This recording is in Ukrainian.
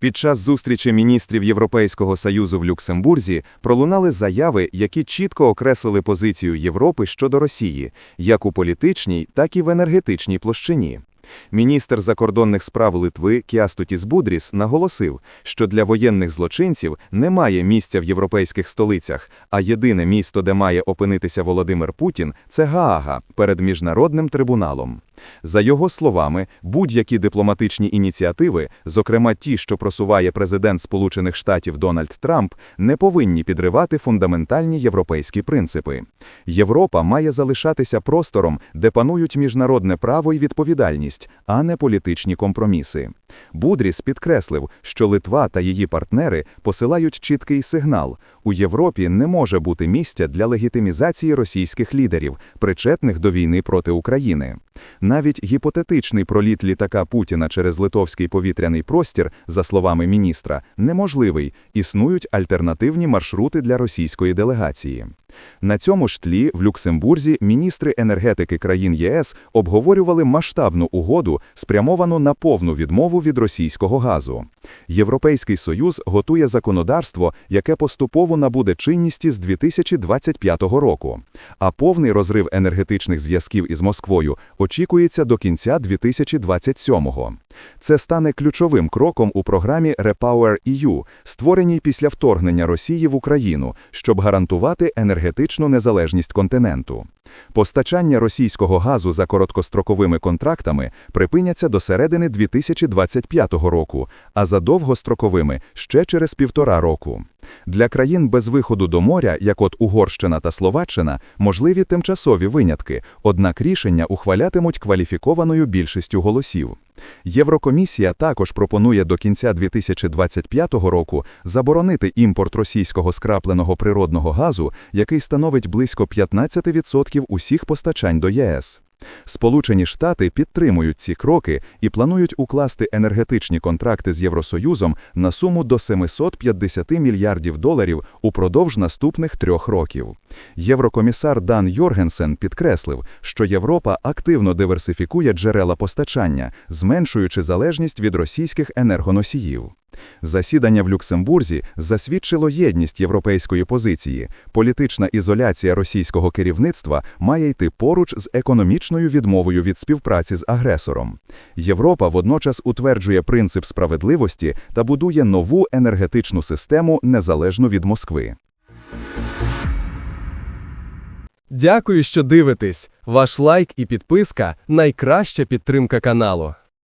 Під час зустрічі міністрів Європейського Союзу в Люксембурзі пролунали заяви, які чітко окреслили позицію Європи щодо Росії, як у політичній, так і в енергетичній площині. Міністр закордонних справ Литви Кіастутіс Будріс наголосив, що для воєнних злочинців немає місця в європейських столицях, а єдине місто, де має опинитися Володимир Путін, це Гаага перед міжнародним трибуналом. За його словами, будь-які дипломатичні ініціативи, зокрема ті, що просуває президент Сполучених Штатів Дональд Трамп, не повинні підривати фундаментальні європейські принципи. Європа має залишатися простором, де панують міжнародне право і відповідальність, а не політичні компроміси. Будріс підкреслив, що Литва та її партнери посилають чіткий сигнал: у Європі не може бути місця для легітимізації російських лідерів, причетних до війни проти України. Навіть гіпотетичний проліт літака Путіна через литовський повітряний простір, за словами міністра, неможливий. Існують альтернативні маршрути для російської делегації. На цьому ж тлі в Люксембурзі міністри енергетики країн ЄС обговорювали масштабну угоду, спрямовану на повну відмову від російського газу. Європейський Союз готує законодавство, яке поступово набуде чинності з 2025 року. А повний розрив енергетичних зв'язків із Москвою очікується до кінця 2027-го. Це стане ключовим кроком у програмі Repower EU, створеній після вторгнення Росії в Україну, щоб гарантувати енергетичну незалежність континенту. Постачання російського газу за короткостроковими контрактами припиняться до середини 2025 року, а за довгостроковими ще через півтора року. Для країн без виходу до моря, як от Угорщина та Словаччина, можливі тимчасові винятки, однак рішення ухвалятимуть кваліфікованою більшістю голосів. Єврокомісія також пропонує до кінця 2025 року заборонити імпорт російського скрапленого природного газу, який становить близько 15% усіх постачань до ЄС. Сполучені Штати підтримують ці кроки і планують укласти енергетичні контракти з Євросоюзом на суму до 750 мільярдів доларів упродовж наступних трьох років. Єврокомісар Дан Йоргенсен підкреслив, що Європа активно диверсифікує джерела постачання, зменшуючи залежність від російських енергоносіїв. Засідання в Люксембурзі засвідчило єдність європейської позиції. Політична ізоляція російського керівництва має йти поруч з економічною відмовою від співпраці з агресором. Європа водночас утверджує принцип справедливості та будує нову енергетичну систему незалежну від Москви. Дякую, що дивитесь. Ваш лайк і підписка найкраща підтримка каналу.